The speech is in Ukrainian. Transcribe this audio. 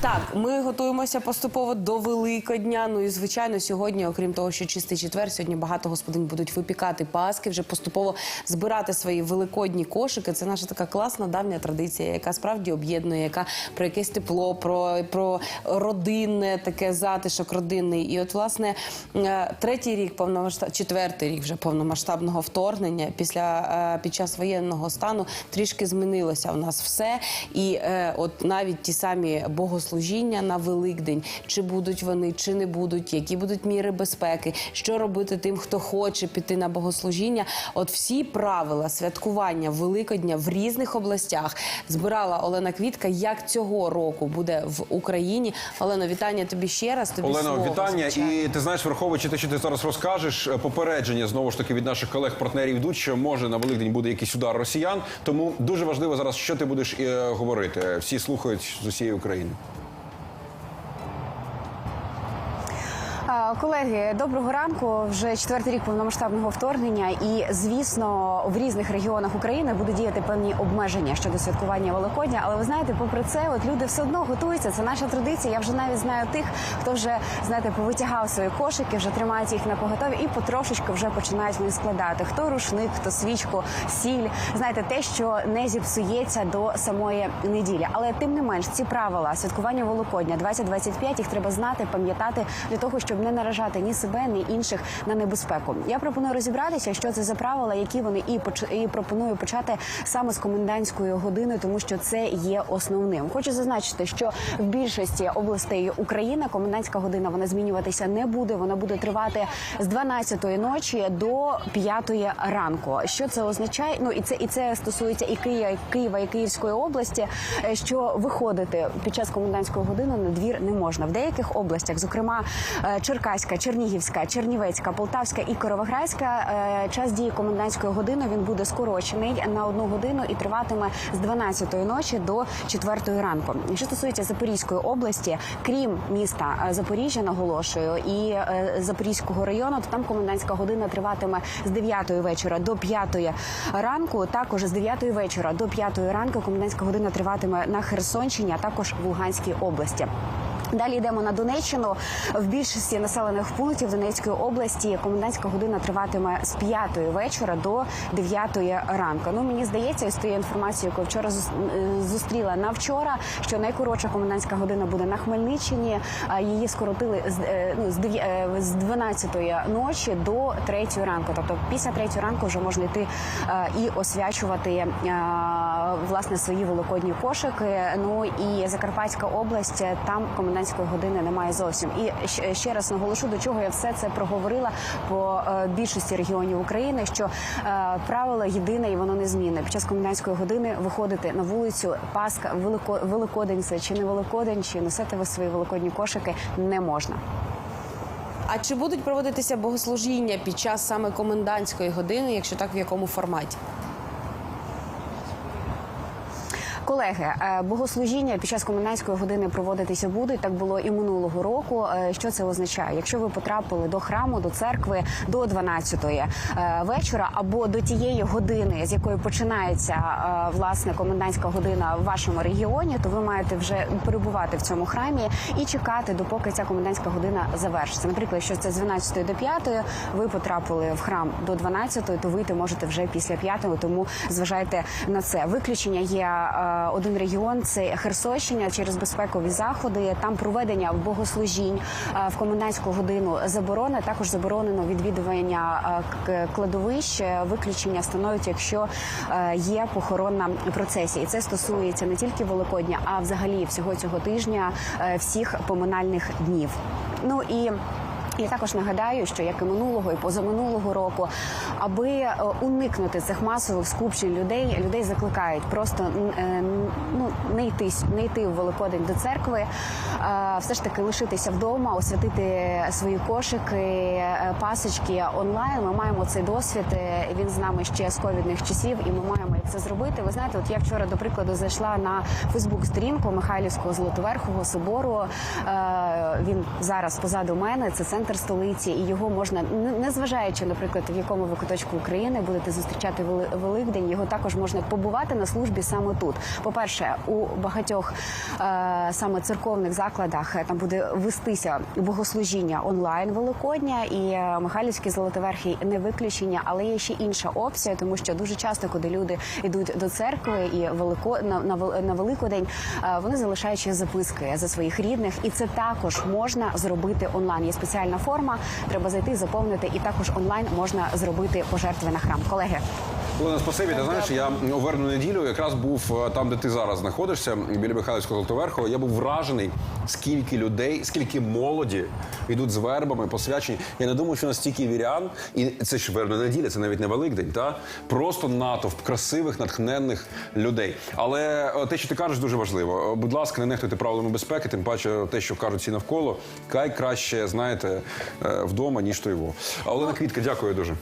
Так, ми готуємося поступово до Великодня. Ну і звичайно, сьогодні, окрім того, що чистий четвер, сьогодні багато господинь будуть випікати паски, вже поступово збирати свої великодні кошики. Це наша така класна давня традиція, яка справді об'єднує, яка про якесь тепло, про, про родинне таке затишок родинний. І от, власне, е, третій рік повномасштаб, четвертий рік вже повномасштабного вторгнення після е, під час воєнного стану трішки змінилося у нас все. І е, от навіть ті самі богослужіння на Великдень, чи будуть вони, чи не будуть, які будуть міри безпеки, що робити тим, хто хоче піти на богослужіння. От всі правила святкування Великодня в різних областях збирала Олена Квітка. Як цього року буде в Україні? Олено, вітання тобі ще раз. Тобі Олено, слово, вітання. звичайно. І ти знаєш, враховуючи те, що ти зараз розкажеш, е, попередження знову ж таки від наших колег-партнерів йдуть, що може на Великдень буде якийсь удар росіян. Тому дуже важливо зараз, що ти будеш е, говорити. Всі слухають з усієї України. Колеги, доброго ранку. Вже четвертий рік повномасштабного вторгнення, і звісно, в різних регіонах України будуть діяти певні обмеження щодо святкування Великодня. Але ви знаєте, попри це, от люди все одно готуються. Це наша традиція. Я вже навіть знаю тих, хто вже знаєте, повитягав свої кошики, вже тримають їх на поготові і потрошечки вже починають вони складати. Хто рушник, хто свічку, сіль. Знаєте, те, що не зіпсується до самої неділі. Але тим не менш, ці правила святкування Великодня 2025 їх треба знати, пам'ятати для того, щоб не наражати ні себе, ні інших на небезпеку. Я пропоную розібратися, що це за правила, які вони і поч- і пропоную почати саме з комендантської години, тому що це є основним. Хочу зазначити, що в більшості областей України комендантська година вона змінюватися не буде. Вона буде тривати з 12-ї ночі до 5-ї ранку. Що це означає? Ну і це і це стосується і Києва, і Києва, і Київської області. е, Що виходити під час комендантської години на двір не можна в деяких областях, зокрема е, Черкаська, Чернігівська, Чернівецька, Полтавська і Кировоградська. е, Час дії комендантської години він буде скорочений на одну годину і триватиме з 12-ї ночі до 4-ї ранку. Що стосується Запорізької області, крім міста е, Запоріжжя, наголошую, і е, Запорізького району, то там комендантська година триватиме з 9-ї вечора до 5-ї ранку. Також з 9-ї вечора до 5-ї ранку комендантська година триватиме на Херсонщині, а також в Луганській області. Далі йдемо на Донеччину. В більшості населених пунктів Донецької області комендантська година триватиме з 5 вечора до 9 ранку. Ну мені здається, із тією інформацією, яку вчора е, зустріла на вчора, що найкоротша комендантська година буде на Хмельниччині. Її скоротили з е, ну, з дев'я- е, з 12 ночі до 3 ранку. Тобто після 3 ранку вже можна йти і освячувати власне свої великодні кошики. Ну і Закарпатська область е, там комендантської години немає зовсім. І ще раз наголошу, до чого я все це проговорила по е, більшості регіонів України, що е, правило єдине і воно не змінне. Під час комендантської години виходити на вулицю, Пасха, Велико, Великодень чи не Великодень, чи носити ви свої великодні кошики не можна. А чи будуть проводитися богослужіння під час саме комендантської години, якщо так в якому форматі? Колеги, е, богослужіння під час комендантської години проводитися будуть. Так було і минулого року. Е, Що це означає? Якщо ви потрапили до храму, до церкви до 12-ї е, вечора або до тієї години, з якої починається власне комендантська година в вашому регіоні, то ви маєте вже перебувати в цьому храмі і чекати, допоки ця комендантська година завершиться. Наприклад, якщо це з 12 до 5, ви потрапили в храм до 12, то вийти можете вже після 5, тому зважайте на це. Виключення є один регіон це Херсонщина через безпекові заходи. Там проведення богослужінь е, в комендантську годину заборонено. Також заборонено відвідування е, кладовищ. Виключення становить, якщо е, є похоронна процесія, і це стосується не тільки Великодня, а взагалі всього цього тижня всіх поминальних днів. Ну і я також нагадаю, що як і минулого і позаминулого року, аби е, уникнути цих масових скупчень людей, людей закликають просто е, ну не йти не йти в Великодень до церкви, все ж таки лишитися вдома, освятити свої кошики, е, пасочки онлайн. Ми маємо цей досвід. Він з нами ще з ковідних часів, і ми маємо як це зробити. Ви знаєте, от я вчора, до прикладу, зайшла на Фейсбук-сторінку Михайлівського Золотоверхового собору. Він зараз позаду мене. Це центр центр столиці, і його можна не- незважаючи, наприклад, в якому ви куточку України будете зустрічати Великдень. Його також можна побувати на службі саме тут. По перше, у багатьох е, саме церковних закладах е, там буде вестися богослужіння онлайн Великодня, і е, Михайлівський Золотоверхий не виключення, але є ще інша опція, тому що дуже часто, коли люди йдуть до церкви і велико на, на, на Великодень, е, вони залишають ще записки за своїх рідних, і це також можна зробити онлайн. Є спеціальна форма, треба зайти, заповнити, і також онлайн можна зробити пожертви на храм. Колеги, Олена, спасибі. Ти знаєш, я у неділю якраз був е, там, де ти зараз знаходишся, біля Михайлівського Золотоверхова. Я був вражений, скільки людей, скільки молоді йдуть з вербами, посвячені. Я не думаю, що настільки вірян, і це ж вербна неділя, це навіть не Великдень, та просто натовп красивих, натхненних людей. Але е, те, що ти кажеш, дуже важливо. Е, Будь ласка, не нехтуйте правилами безпеки, тим паче те, що кажуть всі навколо. Кай краще знаєте вдома, ніж то його. Олена Квітка, дякую дуже.